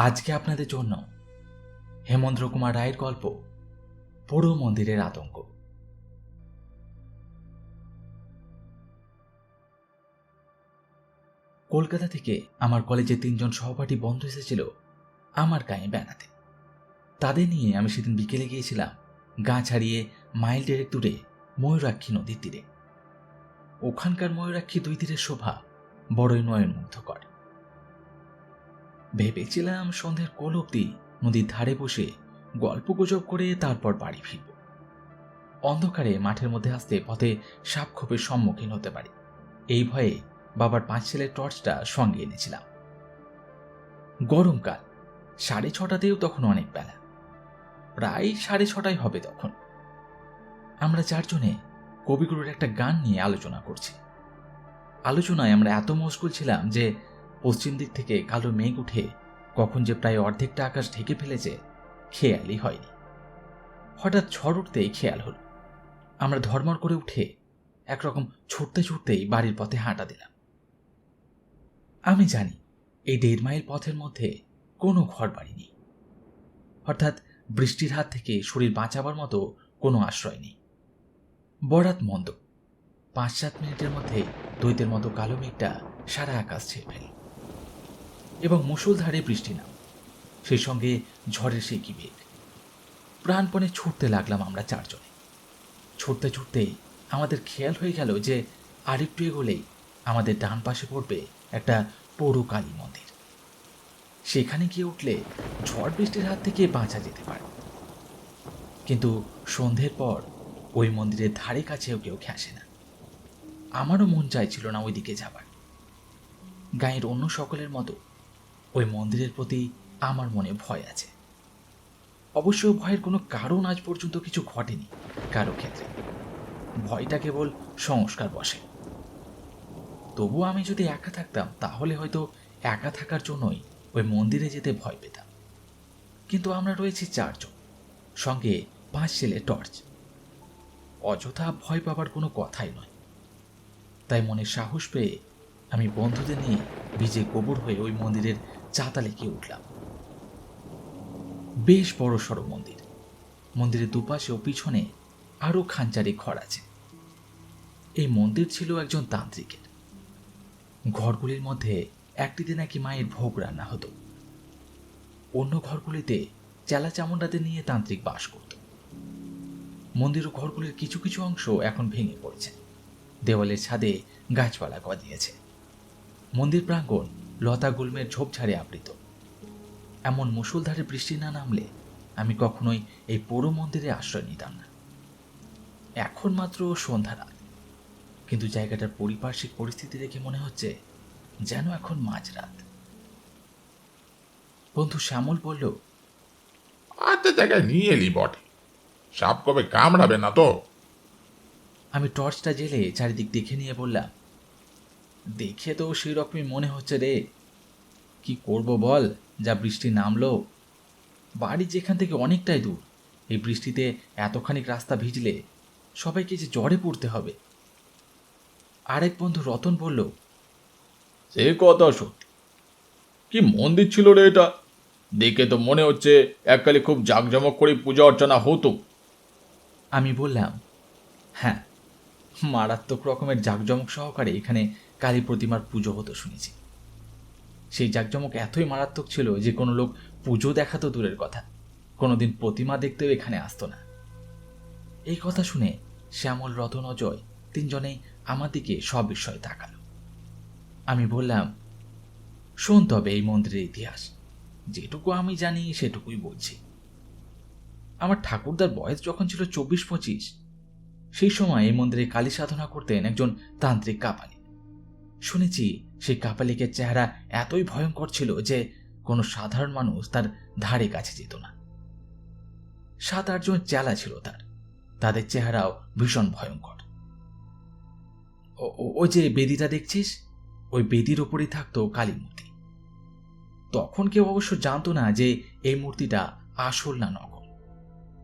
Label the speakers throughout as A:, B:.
A: আজকে আপনাদের জন্য হেমন্দ্র কুমার রায়ের গল্প পোড়ো মন্দিরের আতঙ্ক। কলকাতা থেকে আমার কলেজে তিনজন সহপাঠী বন্ধু এসেছিল আমার গায়ে বেড়াতে। তাদের নিয়ে আমি সেদিন বিকেলে গিয়েছিলাম গা ছাড়িয়ে মাইল ডেরেক দূরে ময়ূরাক্ষী নদীর তীরে। ওখানকার ময়ূরাক্ষী দুই তীরের শোভা বড়ই নয়ন মুগ্ধকর ভেবেছিলাম সন্ধ্যের কোল অব্দি নদীর ধারে বসে গল্প গুজব করে তারপর বাড়ি ফিরব। অন্ধকারে মাঠের মধ্যে আসতে পথে সাপ খোপের সম্মুখীন হতে পারি। এই ভয়ে বাবার পাঁচ ছেলের টর্চটা সঙ্গে এনেছিলাম। গরমকাল সাড়ে ছটাতেও তখন অনেক বেলা। প্রায় সাড়ে ছটাই হবে তখন। আমরা চারজনে কবিগুরুর একটা গান নিয়ে আলোচনা করছি। আলোচনায় আমরা এত মশগুল ছিলাম যে পশ্চিম দিক থেকে কালো মেঘ উঠে কখন যে প্রায় অর্ধেকটা আকাশ ঢেকে ফেলেছে, খেয়ালই হয়নি। হঠাৎ ঝড় উঠতেই খেয়াল হল। আমরা ধর্মর করে উঠে একরকম ছুটতে ছুটতেই বাড়ির পথে হাঁটা দিলাম। আমি জানি এই দেড় মাইল পথের মধ্যে কোনো ঘর বাড়ি নেই। অর্থাৎ বৃষ্টির হাত থেকে শরীর বাঁচাবার মতো কোনো আশ্রয় নেই। বরাত মন্দ। পাঁচ সাত মিনিটের মধ্যে দৈতের মতো কালো মেঘটা সারা আকাশ ছেয়ে ফেল। এবং মুষলধারে বৃষ্টি নাম। সেই সঙ্গে ঝড়ের সেই কি বেগ প্রাণপণে ছুটতে লাগলাম আমরা চারজনে। ছুটতে ছুটতে আমাদের খেয়াল হয়ে গেল যে আরেকটু এগোলেই আমাদের ডান পাশে পড়বে একটা পৌর কালী মন্দির। সেখানে গিয়ে উঠলে ঝড় বৃষ্টির হাত থেকে বাঁচা যেতে পারে। কিন্তু সন্ধ্যের পর ওই মন্দিরের ধারে কাছেও কেউ ঘেঁষে না। আমারও মন চাইছিল না ওইদিকে যাবার। গাঁয়ের অন্য সকলের মতো ওই মন্দিরের প্রতি আমার মনে ভয় আছে। অবশ্য ভয়ের কোনো কারণ আজ পর্যন্ত কিছু ঘটেনি কারও ক্ষেত্রে। ভয়টা কেবল সংস্কার বসে। তবু আমি যদি একা থাকতাম, তাহলে হয়তো একা থাকার জন্যই ওই মন্দিরে যেতে ভয় পেতাম। কিন্তু আমরা রয়েছি চারজন, সঙ্গে পাঁচ ছেলে টর্চ। অযথা ভয় পাবার কোনো কথাই নয়। তাই মনে সাহস পেয়ে আমি বন্ধুদের নিয়ে ভিজে গোবর হয়ে ওই মন্দিরের চাতালে গিয়ে উঠলাম। বেশ বড় সড়ো মন্দির। মন্দিরের দুপাশে ও পিছনে আরও খাঞ্চারি ঘর আছে। এই মন্দির ছিল একজন তান্ত্রিকের। ঘরগুলির মধ্যে একটিতে নাকি মায়ের ভোগ রান্না হতো। অন্য ঘরগুলিতে চেলা চামুন্ডাদের নিয়ে তান্ত্রিক বাস করত। মন্দির ও ঘরগুলির কিছু কিছু অংশ এখন ভেঙে পড়েছে। দেওয়ালের ছাদে গাছপালা গজিয়েছে মন্দির প্রাঙ্গণ লতা গুল্মের ঝোপঝাড়ে আবৃত। এমন মুসলধারে বৃষ্টি না নামলে আমি কখনোই এই পৌর মন্দিরে আশ্রয় নিতাম না। এখন মাত্র সন্ধ্যা রাত। কিন্তু জায়গাটার পারিপার্শ্বিক পরিস্থিতি দেখে মনে হচ্ছে যেন এখন মাঝরাত। বন্ধু শ্যামল বলল
B: আচ্ছা জায়গায় নিয়ে এলি বটে সাপ কবে কামড়াবে না তো?
A: আমি টর্চটা জেলে চারিদিক দেখে নিয়ে বললাম দেখে তো সেই রকমই মনে হচ্ছে রে। কি করব বল? যা বৃষ্টি নামলো। বাড়ি যেখান থেকে অনেকটাই দূর। এই বৃষ্টিতে এতখানি রাস্তা ভিজলে সবাইকে যে জ্বরে পড়তে হবে। আরেক বন্ধু রতন বলল
B: সে কথা সত্যি। কি মন্দির ছিল রে এটা? দেখে তো মনে হচ্ছে এককালে খুব জাঁকজমক করে পূজা অর্চনা হতো।
A: আমি বললাম হ্যাঁ মারাত্মক রকমের জাঁকজমক সহকারে এখানে কালী প্রতিমার পুজো হতো শুনেছি। সেই জাঁকজমক এতই মারাত্মক ছিল যে কোনো লোক পুজো দেখাতো দূরের কথা। কোনোদিন প্রতিমা দেখতেও এখানে আসতো না। এই কথা শুনে শ্যামল, রতন অজয় তিনজনেই আমার দিকে সব বিষয়ে তাকালো। আমি বললাম, শোন তবে এই মন্দিরের ইতিহাস। যেটুকু আমি জানি, সেটুকুই বলছি। আমার ঠাকুরদার বয়স যখন ছিল চব্বিশ পঁচিশ, সেই সময় এই মন্দিরে কালী সাধনা করতেন একজন তান্ত্রিক কাপালি। শুনেছি সেই কাপালিকের চেহারা এতই ভয়ঙ্কর ছিল যে কোনো সাধারণ মানুষ তার ধারে কাছে যেত না। সাত আটজন চেলা ছিল তার। তাদের চেহারাও ভীষণ ভয়ঙ্কর। ওই যে বেদিটা দেখছিস? ওই বেদির ওপরেই থাকতো কালী মূর্তি। তখন কেউ অবশ্য জানতো না যে এই মূর্তিটা আসল না নকল।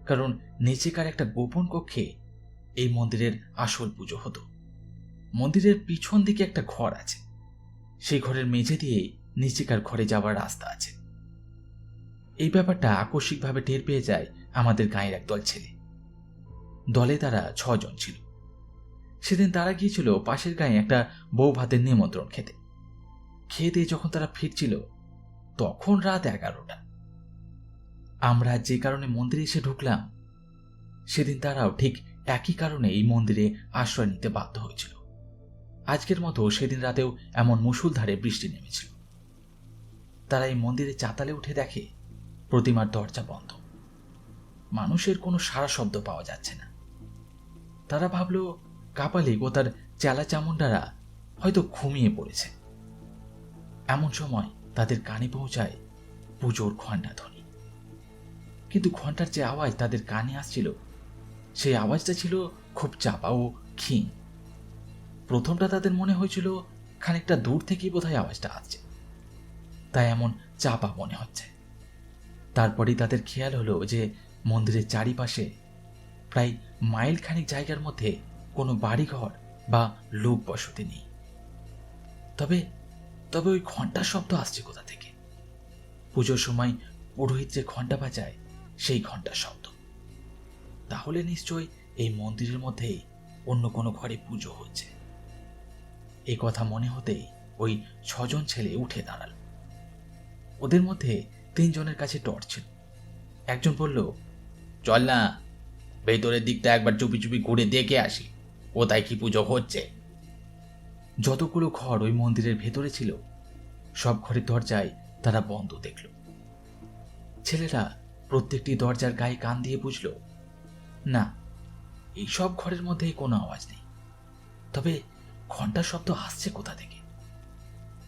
A: কারণ নিচেকার একটা গোপন কক্ষে এই মন্দিরের আসল পুজো হতো। মন্দিরের পিছন দিকে একটা ঘর আছে। সেই ঘরের মেঝে দিয়ে নিচিকার ঘরে যাওয়ার রাস্তা আছে। এই ব্যাপারটা আকস্মিকভাবে টের পেয়ে যায় আমাদের গাঁয়ের একদল ছেলে। দলে তারা ছজন ছিল। সেদিন তারা গিয়েছিল পাশের গায়ে একটা বউ ভাতের নিমন্ত্রণ খেতে। দিয়ে যখন তারা ফিরছিল, তখন রাত এগারোটা। আমরা যে কারণে মন্দিরে এসে ঢুকলাম, সেদিন তারাও ঠিক একই কারণে এই মন্দিরে আশ্রয় নিতে বাধ্য হয়েছিল। আজকের মতো সেদিন রাতেও এমন মুষলধারে বৃষ্টি নেমেছিল। তারা এই মন্দিরে চাতালে উঠে দেখে প্রতিমার দরজা বন্ধ। মানুষের কোনো সারা শব্দ পাওয়া যাচ্ছে না। তারা ভাবল কাপালিক ও তার চেলা চামুন্ডারা হয়তো ঘুমিয়ে পড়েছে। এমন সময় তাদের কানে পৌঁছায় পুজোর ঘণ্টা ধ্বনি। কিন্তু ঘণ্টার যে আওয়াজ তাদের কানে আসছিল, সেই আওয়াজটা ছিল খুব চাপা ও ক্ষীণ। প্রথমটা তাদের মনে হয়েছিল খানিকটা দূর থেকেই বোধহয় আওয়াজটা আসছে। তাই এমন চাপা মনে হচ্ছে। তারপরেই তাদের খেয়াল হলো যে মন্দিরের চারিপাশে প্রায় মাইল খানিক জায়গার মধ্যে কোনো বাড়িঘর বা লোক বসতি নেই। তবে তবে ওই ঘণ্টার শব্দ আসছে কোথা থেকে? পুজোর সময় পুরোহিত যে ঘণ্টা বাজায়, সেই ঘণ্টার শব্দ। তাহলে নিশ্চয় এই মন্দিরের মধ্যেই অন্য কোনো ঘরে পুজো হচ্ছে। এই কথা মনে হতেই ওই ছজন ছেলে উঠে দাঁড়াল। ওদের মধ্যে তিনজনের কাছে টর্চ ছিল। একজন বলল,
B: চল না, ভেতরের দিকটা একবার চুপি চুপি ঘুরে দেখে আসি, কোথায় কি পুজো হচ্ছে?
A: যতগুলো ঘর ওই মন্দিরের ভেতরে ছিল, সব ঘরের দরজায় তারা বন্ধ দেখল। ছেলেরা প্রত্যেকটি দরজার গায়ে কান দিয়ে বুঝল, না, এই সব ঘরের মধ্যে কোনো আওয়াজ নেই। তবে ঘণ্টার শব্দ আসছে কোথা থেকে?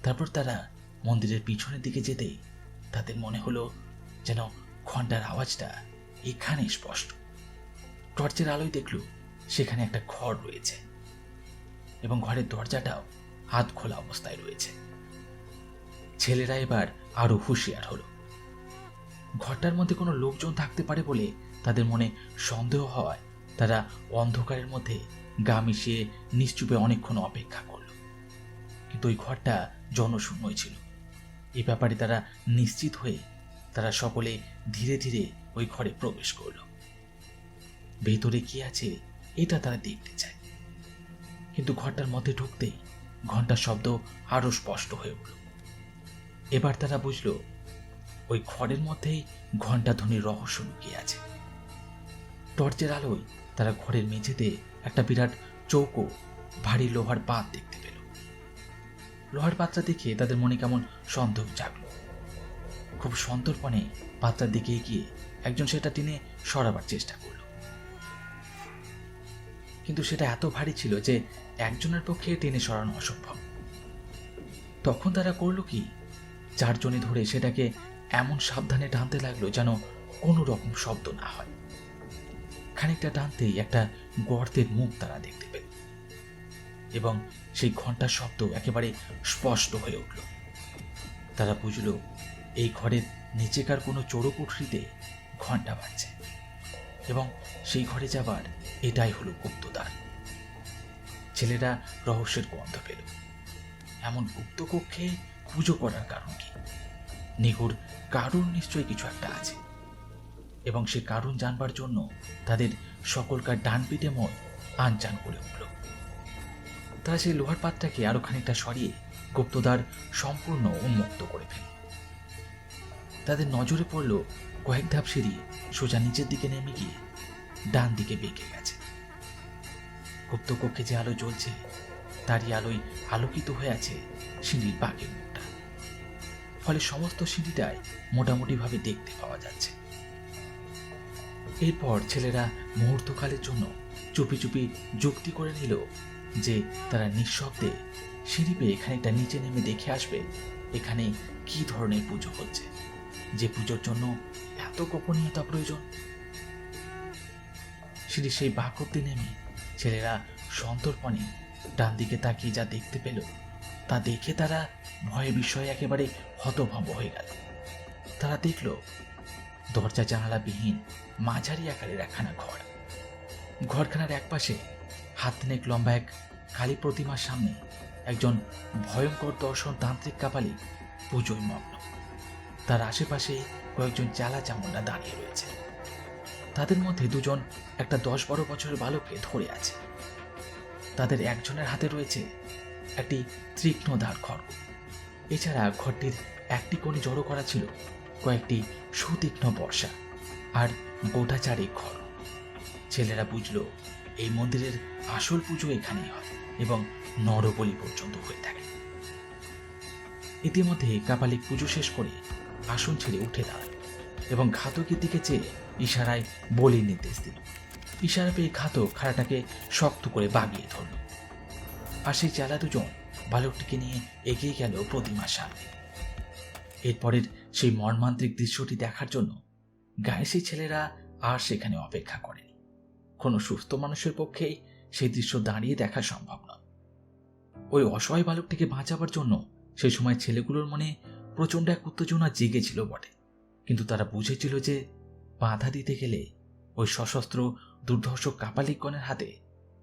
A: তারপর তারা মন্দিরের পিছনের দিকে যেতেই তাদের মনে হলো যেন ঘণ্টার আওয়াজটা এখানে স্পষ্ট। টর্চের আলোয় দেখল সেখানে একটা ঘর রয়েছে এবং ঘরের দরজাটাও হাত খোলা অবস্থায় রয়েছে। ছেলেরা এবার আরও হুঁশিয়ার হলো। ঘরটার মধ্যে কোনো লোকজন থাকতে পারে বলে তাদের মনে সন্দেহ হওয়ায় তারা অন্ধকারের মধ্যে গা মিশিয়ে নিশ্চুপে অনেকক্ষণ অপেক্ষা করল। কিন্তু ওই ঘরটা জনশূন্যই ছিল। এ ব্যাপারে তারা নিশ্চিত হয়ে তারা সকলে ধীরে ধীরে ওই ঘরে প্রবেশ করল। ভেতরে কি আছে, এটা তারা দেখতে চায়। কিন্তু ঘরটার মধ্যে ঢুকতেই ঘণ্টার শব্দ আরও স্পষ্ট হয়ে উঠল। এবার তারা বুঝল, ওই ঘরের মধ্যেই ঘণ্টা ধ্বনির রহস্য লুকিয়ে আছে। টর্চের আলোয় তারা ঘরের মেঝেতে একটা বিরাট চৌকো ভারী লোহার পাত দেখতে পেল। লোহার পাত্রা দেখে তাদের মনে কেমন সন্দেহ জাগলো। খুব সন্তর্পণে পাত্রার দিকে এগিয়ে একজন সেটা টেনে সরাবার চেষ্টা করল। কিন্তু সেটা এত ভারী ছিল যে একজনের পক্ষে টেনে সরানো অসম্ভব। তখন তারা করল কি চারজনে ধরে সেটাকে এমন সাবধানে টানতে লাগল যেন কোনো রকম শব্দ না হয়। খানিকটা টানতেই একটা গর্তের মুখ তারা দেখতে পেল। এবং সেই ঘণ্টার শব্দ একেবারে স্পষ্ট হয়ে উঠল। তারা বুঝল, এই ঘরের নিচেকার কোনো চোরকুঠরিতে ঘণ্টা বাজছে এবং সেই ঘরে যাবার এটাই হলো গুপ্তদ্বার। ছেলেরা রহস্যের গন্ধ পেল। এমন গুপ্ত কক্ষে পুজো করার কারণ কি? নিগুর কারণ নিশ্চয়ই কিছু একটা আছে। এবং সে কারণ জানবার জন্য তাদের সকলকার ডান পিঠে মন আনচান করে উঠল। তারা সেই লোহার পাতটাকে আরও খানিকটা সরিয়ে গুপ্তদ্বার সম্পূর্ণ উন্মুক্ত করে ফেল তাদের নজরে পড়ল কয়েক ধাপ সিঁড়ি সোজা নিচের দিকে নেমে গিয়ে ডান দিকে বেঁকে গেছে। গুপ্তকক্ষে যে আলো জ্বলছে, তারই আলোয় আলোকিত হয়ে আছে সিঁড়ির বাঘের মুখটা। ফলে সমস্ত সিঁড়িটাই মোটামুটিভাবে দেখতে পাওয়া যাচ্ছে। এরপর ছেলেরা মুহূর্তকালের জন্য চুপি চুপি যুক্তি করে নিল যে তারা নিঃশব্দে সিঁড়ি পেয়ে খানিকটা নিচে নেমে দেখে আসবে এখানে কি ধরনের পুজো হচ্ছে। যে পুজোর জন্য এত গোপনীয়তা প্রয়োজন। সিঁড়ি সেই বাঘ অব্দি নেমে ছেলেরা সন্তর্পণে ডান দিকে তাকিয়ে যা দেখতে পেল, তা দেখে তারা ভয়ে বিস্ময়ে একেবারে হতভম্ব হয়ে গেল। তারা দেখল দরজা জানালা বিহীন মাঝারি আকারের একখানা ঘর। ঘরখানার একপাশে হাত লম্বা এক কালী প্রতিমার সামনে একজন ভয়ঙ্কর দর্শন তান্ত্রিক কাপালি পুজোয় মগ্ন। তার আশেপাশে কয়েকজন চালা চামুন্ডা দাঁড়িয়ে রয়েছে। তাদের মধ্যে দুজন একটা দশ বারো বছরের বালককে ধরে আছে। তাদের একজনের হাতে রয়েছে একটি তীক্ষ্ণ দাঁড় খড়গ এছাড়া ঘরটির একটি কোণে জড়ো করা ছিল কয়েকটি সুতীক্ষ্ণ বর্ষা আর গোটা চারেক ঘর। ছেলেরা বুঝলো, এই মন্দিরের আসল পুজো এখানেই হয় এবং নরবলি পর্যন্ত হয়ে থাকে। ইতিমধ্যে কাপালিক পুজো শেষ করে আসন ছেড়ে উঠে দাঁড়াল এবং ঘাতকের দিকে চেয়ে ইশারায় বলির নির্দেশ দিল। ইশারা পেয়ে ঘাতক খাড়াটাকে শক্ত করে বাগিয়ে ধরল। আর সেই চেলা দুজন বালকটিকে নিয়ে এগিয়ে গেল প্রতিমার সামনে। এরপরের সেই মর্মান্তিক দৃশ্যটি দেখার জন্য গায়ে সেই ছেলেরা আর সেখানে অপেক্ষা করেনি। কোনো সুস্থ মানুষের পক্ষেই সেই দৃশ্য দাঁড়িয়ে দেখা সম্ভব নয়। ওই অসহায় বালকটিকে বাঁচাবার জন্য সেই সময় ছেলেগুলোর মনে প্রচণ্ড এক উত্তেজনা জেগেছিল বটে। কিন্তু তারা বুঝেছিল যে বাধা দিতে গেলে ওই সশস্ত্র দুর্ধর্ষ কাপালিকগণের হাতে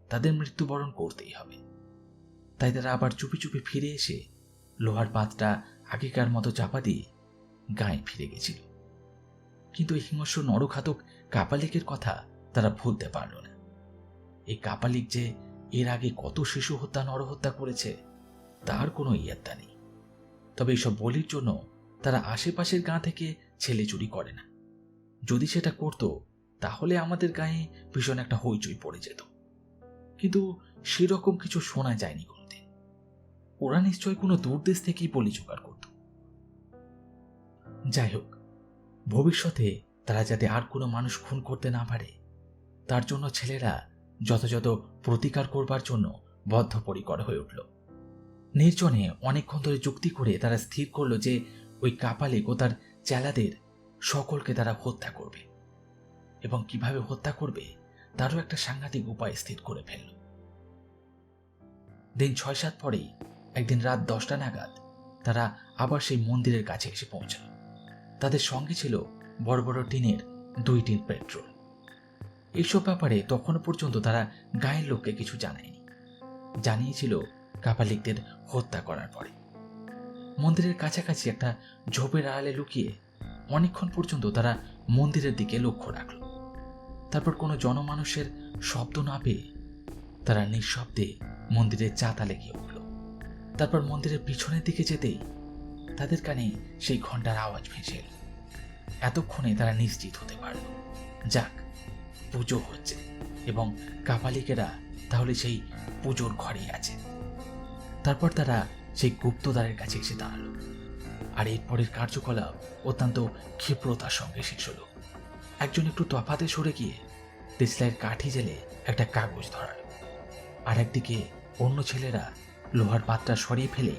A: তাদের মৃত্যুবরণ করতেই হবে। তাই তারা আবার চুপি চুপি ফিরে এসে লোহার পাতটা আগেকার মতো চাপা দিয়ে গায়ে ফিরে গেছিল। কিন্তু এই হিংস্র নরঘাতক কাপালিকের কথা তারা ভুলতে পারল না। এই কাপালিক যে এর আগে কত শিশু হত্যা, নরহত্যা করেছে, তার কোনো ইয়ত্তা নেই। তবে এইসব বলির জন্য তারা আশেপাশের গাঁ থেকে ছেলে চুরি করে না। যদি সেটা করত, তাহলে আমাদের গায়ে ভীষণ একটা হইচই পড়ে যেত। কিন্তু সেরকম কিছু শোনা যায়নি কোনোদিন। ওরা নিশ্চয় কোনো দূরদেশ থেকেই বলি জোগাড় করত। যাই হোক, ভবিষ্যতে তারা যাতে আর কোনো মানুষ খুন করতে না পারে, তার জন্য ছেলেরা যথাযথ প্রতিকার করবার জন্য বদ্ধপরিকর হয়ে উঠল। নির্জনে অনেকক্ষণ ধরে যুক্তি করে তারা স্থির করল যে ওই কাপালিক ও তার চেলাদের সকলকে তারা হত্যা করবে। এবং কীভাবে হত্যা করবে, তারও একটা সাংঘাতিক উপায় স্থির করে ফেলল। দিন ছয় সাত পরেই, একদিন রাত দশটা নাগাদ, তারা আবার সেই মন্দিরের কাছে এসে পৌঁছাল। তাদের সঙ্গে ছিল বড় বড় টিনের দুই টিন পেট্রোল। এইসব ব্যাপারে তখনও পর্যন্ত তারা গায়ের লোককে কিছু জানায়নি। জানিয়েছিল কাপালিকদের হত্যা করার পরে। মন্দিরের কাছাকাছি একটা ঝোপের আড়ালে লুকিয়ে অনেকক্ষণ পর্যন্ত তারা মন্দিরের দিকে লক্ষ্য রাখল। তারপর কোনো জনমানুষের শব্দ না পেয়ে তারা নিঃশব্দে মন্দিরের চাতালে গিয়ে উঠল। তারপর মন্দিরের পিছনের দিকে যেতেই তাদের কানে সেই ঘণ্টার আওয়াজ ভেসে এলো। এতক্ষণে তারা নিশ্চিত হতে পারল। যাক, পুজো হচ্ছে এবং কাপালিকেরা তাহলে সেই পুজোর ঘরেই আছে। তারপর তারা সেই গুপ্তদ্বারের কাছে এসে দাঁড়াল। আর এরপরের কার্যকলাপ অত্যন্ত ক্ষিপ্রতার সঙ্গে শেষ হলো। একজন একটু তফাতে সরে গিয়ে দেশলাইয়ের কাঠি জেলে একটা কাগজ ধরাল। আর একদিকে অন্য ছেলেরা লোহার পাত্রা সরিয়ে ফেলে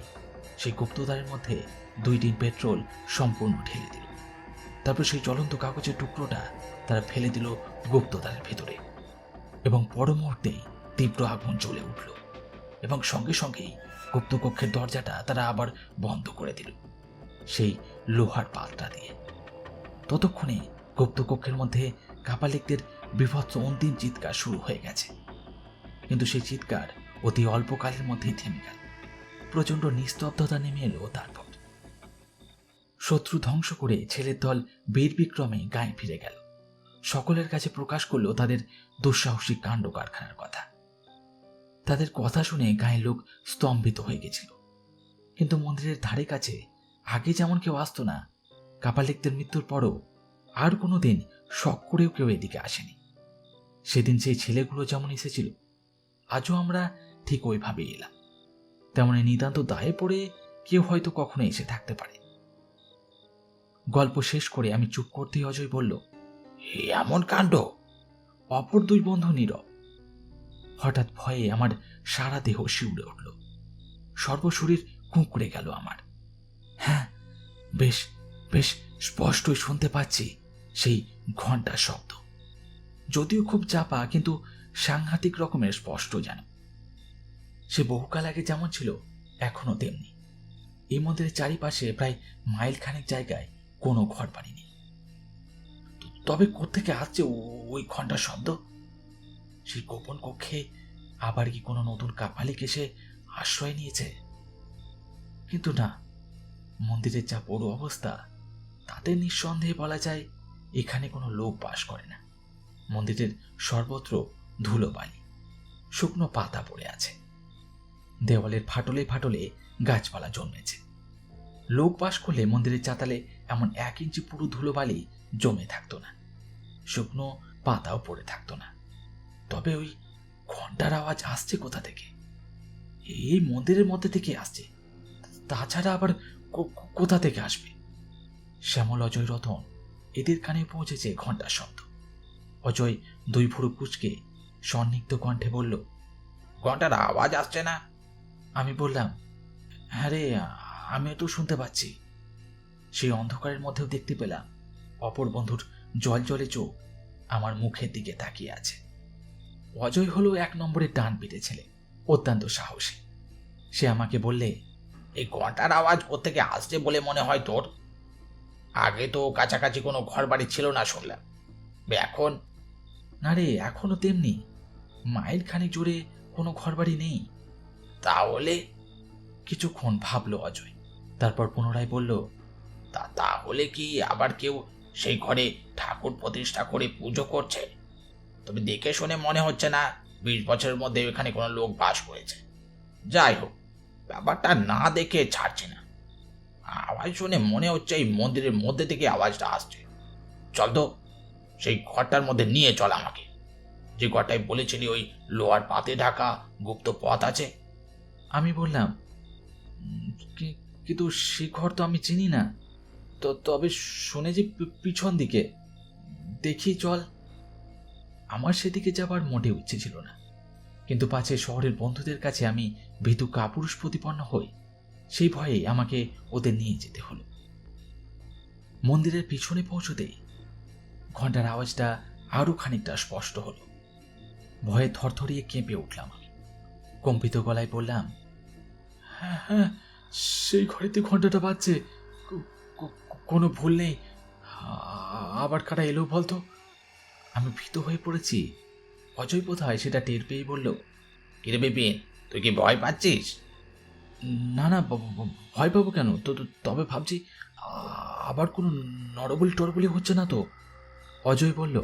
A: সেই গুপ্তদ্বারের মধ্যে দুই টিন পেট্রোল সম্পূর্ণ ঢেলে দিল। তারপর সেই জ্বলন্ত কাগজের টুকরোটা তারা ফেলে দিল গুপ্তদ্বারের ভেতরে এবং পর মুহূর্তেই তীব্র আগুন জ্বলে উঠল এবং সঙ্গে সঙ্গেই গুপ্তকক্ষের দরজাটা তারা আবার বন্ধ করে দিল সেই লোহার পালটা দিয়ে। ততক্ষণে গুপ্তকক্ষের মধ্যে কাপালিকদের বিভৎস অন্তিম চিৎকার শুরু হয়ে গেছে। কিন্তু সেই চিৎকার অতি অল্পকালের মধ্যেই থেমে গেল। প্রচণ্ড নিস্তব্ধতা নেমে এলো তারপর। শত্রু ধ্বংস করে ছেলের দল বীর বিক্রমে গায়ে ফিরে গেল। সকলের কাছে প্রকাশ করল তাদের দুঃসাহসিক কাণ্ড কারখানার কথা। তাদের কথা শুনে গায়ের লোক স্তম্ভিত হয়ে গেছিল। কিন্তু মন্দিরের ধারে কাছে আগে যেমন কেউ আসতো না, কাপালিকদের মৃত্যুর পরও আর কোনো দিন শখ করেও কেউ এদিকে আসেনি। সেদিন সেই ছেলেগুলো যেমন এসেছিল, আজও আমরা ঠিক ওইভাবেই এলাম। তেমনি নিতান্ত দায়ে পড়ে কেউ হয়তো কখনো এসে থাকতে পারে। গল্প শেষ করে আমি চুপ করতেই অজয় বলল, "এ এমন কাণ্ড? অপর দুই বন্ধু নীরব। হঠাৎ ভয়ে আমার সারা দেহ শিউড়ে উঠল। সর্বশরীর কুঁকড়ে গেল আমার। হ্যাঁ বেশ বেশ স্পষ্টই শুনতে পাচ্ছি সেই ঘণ্টার শব্দ। যদিও খুব চাপা, কিন্তু সাংঘাতিক রকমের স্পষ্ট যেন। সে বহুকাল আগে যেমন ছিল, এখনও তেমনি। এই মন্দিরের চারিপাশে প্রায় মাইল খানেক জায়গায় কোনো ঘর বাড়ি নেই। তবে কোথেকে আসছে ওই ঘণ্টার শব্দ? সেই গোপন কক্ষে আবার কি কোনো নতুন কাপালিক এসে আশ্রয় নিয়েছে? কিন্তু না, মন্দিরের যা বড় অবস্থা, তাতে নিঃসন্দেহে বলা যায় এখানে কোনো লোক বাস করে না। মন্দিরের সর্বত্র ধুলো বালি, শুকনো পাতা পড়ে আছে। দেওয়ালের ফাটলে ফাটলে গাছপালা জন্মেছে। লোক বাস করলে মন্দিরের চাতালে এমন এক ইঞ্চি পুরো ধুলোবালি জমে থাকতো না, শুকনো পাতাও পড়ে থাকতো না। তবে ওই ঘণ্টার আওয়াজ আসছে কোথা থেকে? এই মন্দিরের মধ্যে থেকে আসছে, তাছাড়া আবার কোথা থেকে আসবে? শ্যামল, অজয়, রতন, এদের কানে পৌঁছেছে ঘণ্টার শব্দ। অজয় দুই ফুরু কুচকে সন্নিগ্ধ কণ্ঠে বলল
B: ঘণ্টার আওয়াজ আসছে না?
A: আমি বললাম হ্যাঁ রে আমিও তো শুনতে পাচ্ছি। সেই অন্ধকারের মধ্যেও দেখতে পেলাম অপর বন্ধুর জল জলে চোখ আমার মুখের দিকে তাকিয়ে আছে। অজয় হলো এক নম্বরের ডান পিটে ছেলে, অত্যন্ত সাহসী। সে আমাকে বললে
B: এই ঘণ্টার আওয়াজ ওর থেকে আসছে বলে মনে হয় তোর? আগে তো কাছাকাছি কোনো ঘর বাড়ি ছিল না শুনলাম। এখন?
A: না রে, এখনও তেমনি। মাইল খানিক জোরে কোনো ঘরবাড়ি নেই।
B: তাহলে?
A: কিছুক্ষণ ভাবলো অজয়, তারপর পুনরায় বলল
B: তা তাহলে কি আবার কেউ সেই ঘরে ঠাকুর প্রতিষ্ঠা করে পুজো করছে? তবে দেখে শুনে মনে হচ্ছে না বিশ বছরের মধ্যে এখানে কোনো লোক বাস করেছে। যাই হোক, ব্যাপারটা না দেখে ছাড়ছে না। আওয়াজ শুনে মনে হচ্ছে এই মন্দিরের মধ্যে থেকে আওয়াজটা আসছে। চল তো, সেই ঘরটার মধ্যে নিয়ে চল আমাকে। যে ঘরটায় বলেছিলি ওই লোহার পাতে ঢাকা গুপ্ত পথ আছে?
A: আমি বললাম কিন্তু সে ঘর তো আমি চিনি না। তো তবে শুনে যে পিছন দিকে। দেখি চল, আমার সেদিকে যাবার মোটে ইচ্ছে ছিল না। কিন্তু পাছে শহরের বন্ধুদের কাছে আমি ভীতু কাপুরুষ প্রতিপন্ন হই, সেই ভয়ে আমাকে ওদের নিয়ে যেতে হলো। মন্দিরের পিছনে পৌঁছতেই ঘণ্টার আওয়াজটা আরও খানিকটা স্পষ্ট হলো। ভয়ে থরথরিয়ে কেঁপে উঠলাম আমি। কম্পিত গলায় বললাম হ্যাঁ হ্যাঁ সেই ঘরেতে ঘন্টাটা বাজছে। কোনো ভুল নেই। আবার কারা এলো বলতো? আমি ভীত হয়ে পড়েছি। অজয় বোধহয় সেটা টের পেয়ে বলল
B: কিরে বিপিন তুই কি ভয় পাচ্ছিস?
A: না না ভয় পাবো কেন? তো, তো- তবে ভাবছি আবার কোনো নরবলি টরবলি হচ্ছে না তো? অজয় বলল,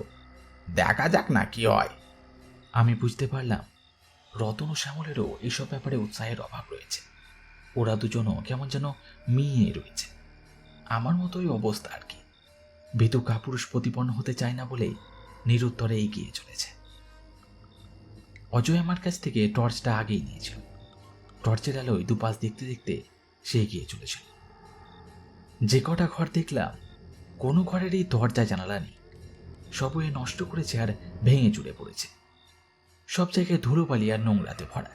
B: দেখা যাক না কি হয়।
A: আমি বুঝতে পারলাম, রতন ও শ্যামলেরও এসব ব্যাপারে উৎসাহের অভাব রয়েছে। ওরা দুজনও কেমন যেন মিয়ে রয়েছে। আমার মতোই অবস্থা আর কি। ভীতু কাপুরুষ প্রতিপন্ন হতে চায় না বলেই নিরুত্তরে এগিয়ে চলেছে। অজয় আমার কাছ থেকে টর্চটা আগেই নিয়েছিল। টর্চের আলোয় দুপাশ দেখতে দেখতে সে এগিয়ে চলেছিল। যে কটা ঘর দেখলাম, কোনো ঘরেরই দরজা, জানালা নেই। সবই নষ্ট করেছে আর ভেঙে চুরে পড়েছে। সব জায়গায় ধুলোবালি আর নোংরাতে ভরা।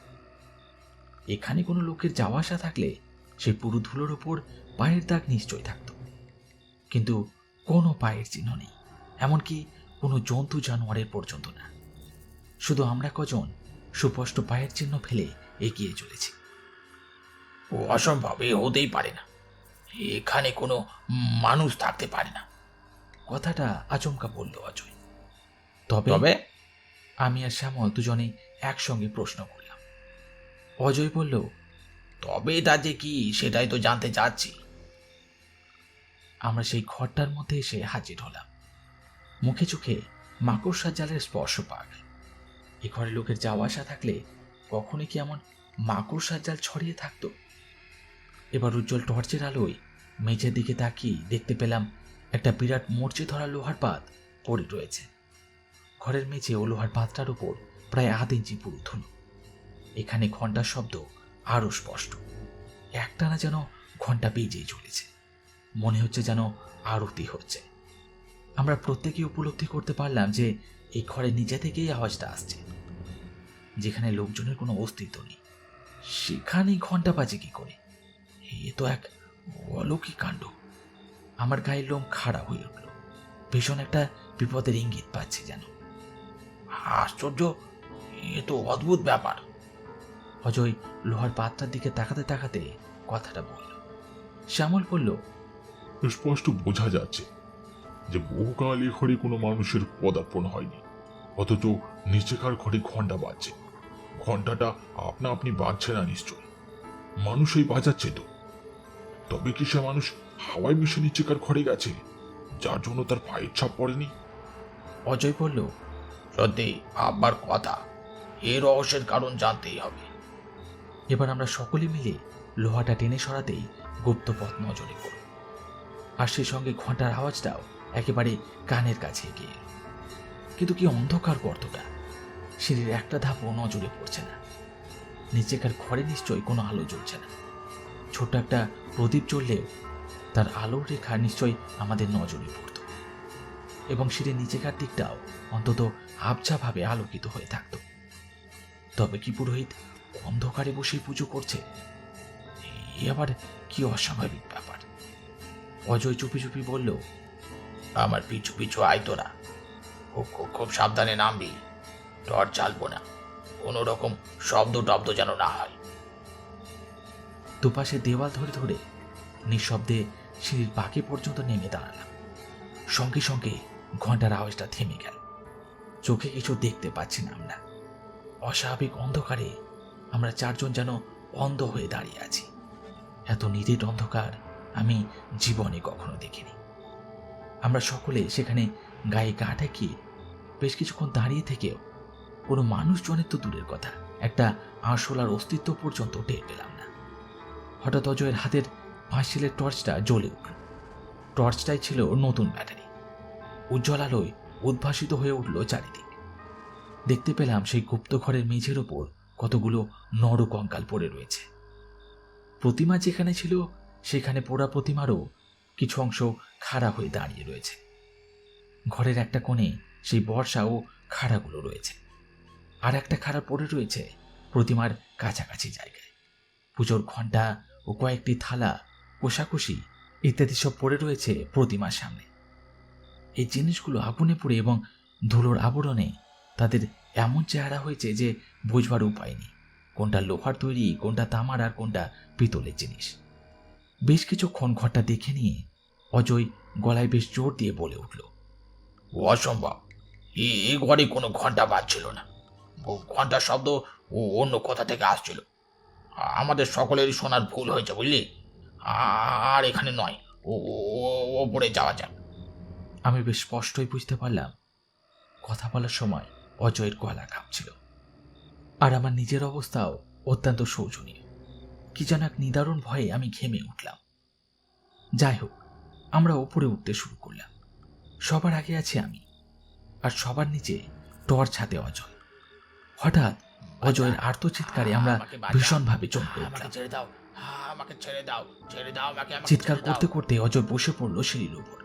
A: এখানে কোনো লোকের যাওয়া আসা থাকলে সেই পুরো ধুলোর ওপর পায়ের দাগ নিশ্চয় থাকতো। কিন্তু কোনো পায়ের চিহ্ন নেই এমনকি কোনো জন্তু জানোয়ারের পর্যন্ত না। শুধু আমরা কজন সুস্পষ্ট পায়ের চিহ্ন ফেলে এগিয়ে চলেছি।
B: ও অসম্ভব এ হতেই পারে না। এখানে কোনো মানুষ থাকতে পারে না।
A: কথাটা আচমকা বলল অজয়। তবে
B: তবে?
A: আমি আর শ্যামল দুজনে একসঙ্গে প্রশ্ন করলাম। অজয় বলল
B: তবে যে কি, সেটাই তো জানতে চাচ্ছি।
A: আমরা সেই ঘরটার মধ্যে এসে হাজির হলাম। মুখে চোখে মাকড়সার জালের স্পর্শ গেল এ ঘরে লোকের যাওয়া আসা থাকলে কখনই কি এমন মাকড়সার জাল ছড়িয়ে থাকতো? এবার উজ্জ্বল টর্চের আলোয় মেঝের দিকে তাকিয়ে দেখতে পেলাম একটা বিরাট মরচে ধরা লোহার পাত পড়ে রয়েছে। ঘরের মেঝে ও লোহার পাতটার উপর প্রায় আধ ইঞ্চি পুরু এখানে ঘণ্টার শব্দ আরও স্পষ্ট। একটানা যেন ঘণ্টা বেজেই চলেছে। মনে হচ্ছে যেন আরতি হচ্ছে। আমরা প্রত্যেকেই উপলব্ধি করতে পারলাম যে এই ঘরে নিজে থেকেই আওয়াজটা আসছে। যেখানে লোকজনের কোনো অস্তিত্ব নেই। সেখানেই ঘণ্টা বাজে কি করে? এ তো এক অলৌকিক কাণ্ড। আমার গায়ের লোম খাড়া হয়ে উঠল। ভীষণ একটা বিপদের ইঙ্গিত পাচ্ছি যেন।
B: আশ্চর্য! এ তো অদ্ভুত ব্যাপার।
A: অজয় লোহার পাত্রার দিকে তাকাতে তাকাতে কথাটা বলল। শ্যামল বলল
C: স্পষ্ট বোঝা যাচ্ছে যে বহুকাল এ ঘরে কোনো মানুষের পদার্পণ হয়নি অথচ নিচেকার ঘরে ঘণ্টা বাজছে। ঘন্টাটা আপনা আপনি বাজছে না নিশ্চয়। মানুষই বাজাচ্ছে তো। তবে কি সে মানুষ হাওয়ায় মিশে নিচেকার ঘরে গেছে যার জন্য তার পায়ের ছাপ পড়েনি?
A: অজয় বলল
B: সত্যি আব্বার কথা এর রহস্যের কারণ জানতেই হবে।
A: এবার আমরা সকলে মিলে লোহাটা টেনে সরাতেই গুপ্তপথ নজরে পড়ল। আর সেই সঙ্গে ঘণ্টার আওয়াজটাও একেবারে কানের কাছে এগিয়ে কিন্তু কি অন্ধকার গর্তটা? সিঁড়ির একটা ধাপও নজরে পড়ছে না। নিচেকার ঘরে নিশ্চয়ই কোনো আলো জ্বলছে না। ছোট্ট একটা প্রদীপ জ্বললেও তার আলোর রেখা নিশ্চয়ই আমাদের নজরে পড়ত। এবং সিঁড়ির নিচেকার দিকটাও অন্তত আবছাভাবে আলোকিত হয়ে থাকতো। তবে কি পুরোহিত অন্ধকারে বসে পুজো করছে। এ আবার কি অস্বাভাবিক ব্যাপার। অজয় চুপি চুপি বলল,
B: আমার পিছু পিছু তোরা। খুব খুব খুব সাবধানে নামবি। টর্চ চালবো না। কোনো রকম শব্দ টব্দ যেন না হয়।
A: দুপাশে দেওয়াল ধরে ধরে নিঃশব্দে সিঁড়ির বাকি পর্যন্ত নেমে দাঁড়ালাম। সঙ্গে সঙ্গে ঘণ্টার আওয়াজটা থেমে গেল। চোখে কিছু দেখতে পাচ্ছি না আমরা। অস্বাভাবিক অন্ধকারে আমরা চারজন যেন অন্ধ হয়ে দাঁড়িয়ে আছি। এত নিরেট অন্ধকার আমি জীবনে কখনো দেখিনি। আমরা সকলে সেখানে গায়ে গা ঠেকিয়ে বেশ কিছুক্ষণ দাঁড়িয়ে থেকেও কোনো মানুষজনের তো দূরের কথা, একটা আরশোলার অস্তিত্ব পর্যন্ত টের পেলাম না। হঠাৎ অজয়ের হাতের পাঁচিলের টর্চটা জ্বলে উঠল। টর্চটাই ছিল নতুন ব্যাটারি। উজ্জ্বল আলোয় উদ্ভাসিত হয়ে উঠল চারিদিক। দেখতে পেলাম সেই গুপ্ত ঘরের মেঝের ওপর কতগুলো নর কঙ্কাল পড়ে রয়েছে। প্রতিমা যেখানে ছিল, সেখানে পোড়া প্রতিমারও কিছু অংশ খাড়া হয়ে দাঁড়িয়ে রয়েছে। ঘরের একটা কোণে সেই বর্ষা ও খাড়াগুলো রয়েছে। আর একটা খাড়া পড়ে রয়েছে প্রতিমার কাছাকাছি জায়গায়। পুজোর ঘণ্টা ও কয়েকটি থালা, কোষাকুষি ইত্যাদি সব পড়ে রয়েছে প্রতিমার সামনে। এই জিনিসগুলো আগুনে পড়ে এবং ধুলোর আবরণে তাদের এমন চেহারা হয়েছে যে বুঝবার উপায় নেই। কোনটা লোহার তৈরি, কোনটা তামার, আর কোনটা পিতলের জিনিস। বেশ কিছুক্ষণ ঘরটা দেখে নিয়ে অজয় গলায় বেশ জোর দিয়ে বলে উঠল,
B: অসম্ভব। এ- ঘরে কোনো ঘণ্টা বাজছিল না। ঘণ্টার শব্দ ও অন্য কোথা থেকে আসছিল? আমাদের সকলেরই শোনার ভুল হয়েছে, বুঝলি? আর এখানে নয়। ও- ওপরে যাওয়া যাক।
A: আমি বেশ স্পষ্টই বুঝতে পারলাম। কথা বলার সময় অজয়ের গলা কাঁপছিল। আর আমার নিজের অবস্থাও অত্যন্ত শোচনীয়। কি যেন এক নিদারুণ ভয়ে আমি ঘেমে উঠলাম। যাই হোক আমরা ওপরে উঠতে শুরু করলাম। সবার আগে আছি আমি আর সবার নিচে টর্চ হাতে অজয়। হঠাৎ অজয়ের আর্তচিৎকারে আমরা। ভীষণভাবে চমকে উঠলাম। চিৎকার করতে করতে অজয় বসে পড়ল সিঁড়ির উপর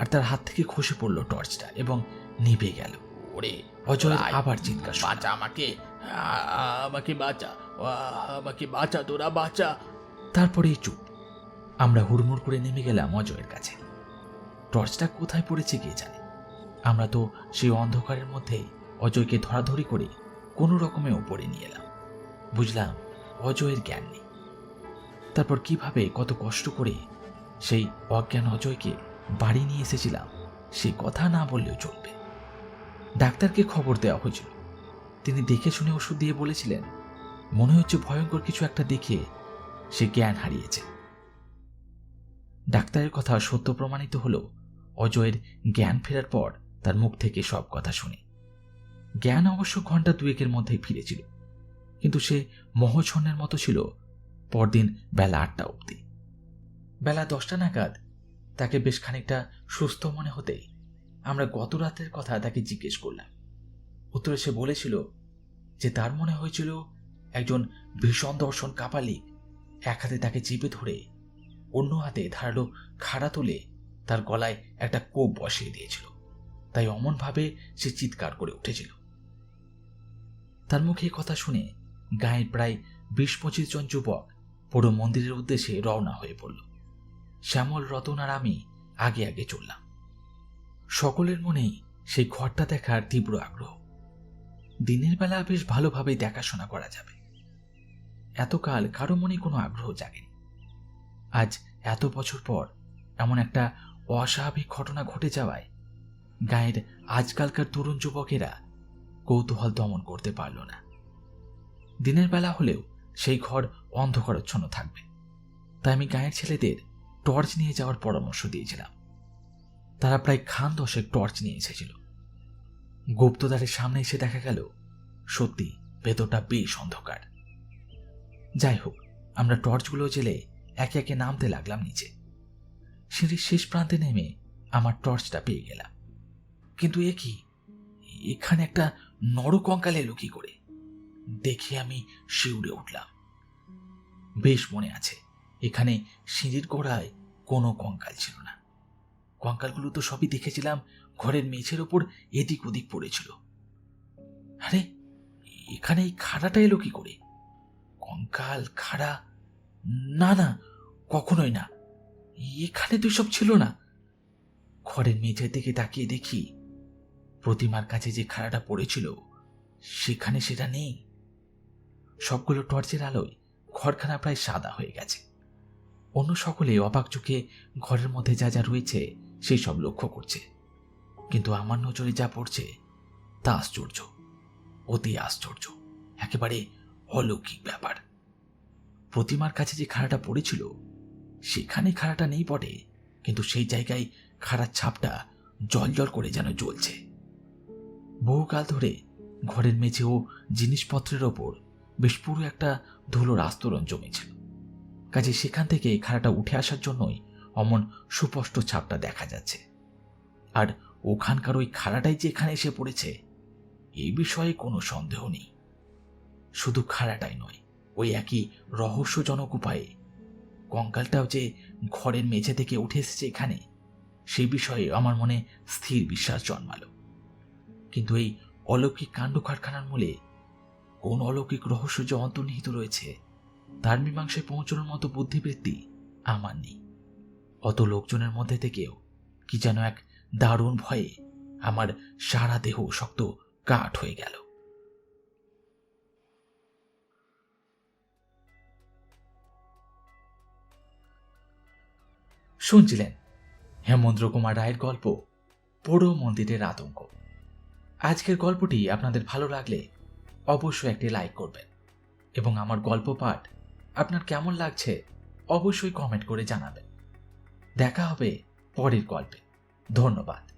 A: আর তার হাত থেকে খসে পড়ল টর্চটা এবং নিভে গেল।
B: ওরে আয়।
A: আবার চিৎকার।
B: বাঁচা আমাকে। আমাকে বাঁচা। আমাকে বাঁচা তোরা বাঁচা।
A: তারপরেই চুপ। আমরা হুড়মুড় করে নেমে গেলাম অজয়ের কাছে। টর্চটা কোথায় পড়েছে কে জানে? আমরা তো সেই অন্ধকারের মধ্যেই অজয়কে ধরাধরি করে কোনো রকমে ওপরে নিয়ে এলাম। বুঝলাম অজয়ের জ্ঞান নেই। তারপর কীভাবে কত কষ্ট করে সেই অজ্ঞান অজয়কে বাড়ি নিয়ে এসেছিলাম সে কথা না বললেও চলবে। ডাক্তারকে খবর দেওয়া হয়েছিল। তিনি দেখে শুনে ওষুধ দিয়ে বলেছিলেন, মনে হচ্ছে ভয়ঙ্কর কিছু একটা দেখে সে জ্ঞান হারিয়েছে। ডাক্তারের কথা সত্য প্রমাণিত হলো, অজয়ের জ্ঞান ফেরার পর তার মুখ থেকে সব কথা শুনে। জ্ঞান অবশ্য ঘণ্টা দুয়েকের মধ্যেই ফিরেছিল, কিন্তু সে মহছন্নের মতো ছিল পরদিন বেলা আটটা অবধি। বেলা দশটা নাগাদ তাকে বেশ খানিকটা সুস্থ মনে হতেই আমরা গত রাতের কথা তাকে জিজ্ঞেস করলাম। উত্তরে সে বলেছিল যে তার মনে হয়েছিল একজন ভীষণ দর্শন কাপালিক এক হাতে তাকে চেপে ধরে অন্য হাতে ধারালো খাড়া তুলে তার গলায় একটা কোপ বসিয়ে দিয়েছিল। তাই অমনভাবে সে চিৎকার করে উঠেছিল। তার মুখে কথা শুনে গায়ের প্রায় বিশ পঁচিশ জন যুবক পুরো মন্দিরের উদ্দেশ্যে রওনা হয়ে পড়ল। শ্যামল, রতন আর আমি আগে আগে চললাম। সকলের মনেই সেই ঘরটা দেখার তীব্র আগ্রহ। দিনের বেলা বেশ ভালোভাবেই দেখাশোনা করা যাবে। এতকাল কারও মনে কোনো আগ্রহ জাগেনি। আজ এত বছর পর এমন একটা অস্বাভাবিক ঘটনা ঘটে যাওয়ায় গায়ের আজকালকার তরুণ যুবকেরা কৌতূহল দমন করতে পারল না। দিনের বেলা হলেও সেই ঘর অন্ধকারচ্ছন্ন থাকবে। তাই আমি গায়ের ছেলেদের টর্চ নিয়ে যাওয়ার পরামর্শ দিয়েছিলাম। তারা প্রায় খান দশেক টর্চ নিয়ে এসেছিল। গুপ্তদারের সামনে এসে দেখা গেল, সত্যি ভেতরটা বেশ অন্ধকার। যাই হোক, আমরা টর্চগুলো জেলে একে একে নামতে লাগলাম নিচে। সিঁড়ির শেষ প্রান্তে নেমে আমার টর্চটা পেয়ে গেলাম। কিন্তু এ কি? এখানে একটা নরকঙ্কাল এলো কি করে? দেখে আমি শিউরে উঠলাম। বেশ মনে আছে, এখানে সিঁড়ির গোড়ায় কোনো কঙ্কাল ছিল না। কঙ্কালগুলো তো সবই দেখেছিলাম, ঘরের মেঝের ওপর এদিক ওদিক পড়েছিল। আরে, এখানে এই খাড়াটা এলো কি করে? কঙ্কাল, খাড়া? না না, কখনোই না। এখানে তো সব ছিল না। ঘরের মেঝের দিকে তাকিয়ে দেখি, প্রতিমার কাছে যে খাড়াটা পড়েছিল, সেখানে সেটা নেই। সবগুলো টর্চের আলোয় ঘরখানা প্রায় সাদা হয়ে গেছে। অন্য সকলে অবাক চোখে ঘরের মধ্যে যা যা রয়েছে সেই সব লক্ষ্য করছে। কিন্তু আমার নজরে যা পড়ছে, তা আশ্চর্য, অতি আশ্চর্য, একেবারে অলৌকিক ব্যাপার। প্রতিমার কাছে যে খাড়াটা পড়েছিল, সেখানে খাড়াটা নেই বটে, কিন্তু সেই জায়গায় খাড়ার ছাপটা জল জল করে যেন জ্বলছে। বহুকাল ধরে ঘরের মেঝে ও জিনিসপত্রের ওপর বেশ পুরো একটা ধুলোর আস্তরণ জমেছিল। কাজে সেখান থেকে খাড়াটা উঠে আসার জন্যই অমন সুস্পষ্ট ছাপটা দেখা যাচ্ছে। আর ওখানকার ওই খাড়াটাই যে এখানে এসে পড়েছে এই বিষয়ে কোনো সন্দেহ নেই। শুধু খাড়াটাই নয়, ওই একই রহস্যজনক উপায়ে কঙ্কালটাও যে ঘরের মেঝে থেকে উঠে এসেছে এখানে সেই বিষয়ে আমার মনে স্থির বিশ্বাস জন্মালো। কিন্তু এই অলৌকিক কাণ্ড কারখানার মূলে কোন অলৌকিক রহস্য যে অন্তর্নিহিত রয়েছে, তার মীমাংসায় পৌঁছানোর মতো বুদ্ধিবৃত্তি আমার নেই। অত লোকজনের মধ্যে থেকেও কি যেন এক দারুণ ভয়ে আমার সারা দেহ শক্ত কাঠ হয়ে গেল। শুনছিলেন হেমন্দ্র কুমার রায়ের গল্প পোড়ো মন্দিরের আতঙ্ক। আজকের গল্পটি আপনাদের ভালো লাগলে অবশ্যই একটি লাইক করবেন এবং আমার গল্প পাঠ আপনার কেমন লাগছে অবশ্যই কমেন্ট করে জানাবেন। দেখা হবে পরের গল্পে। ধন্যবাদ।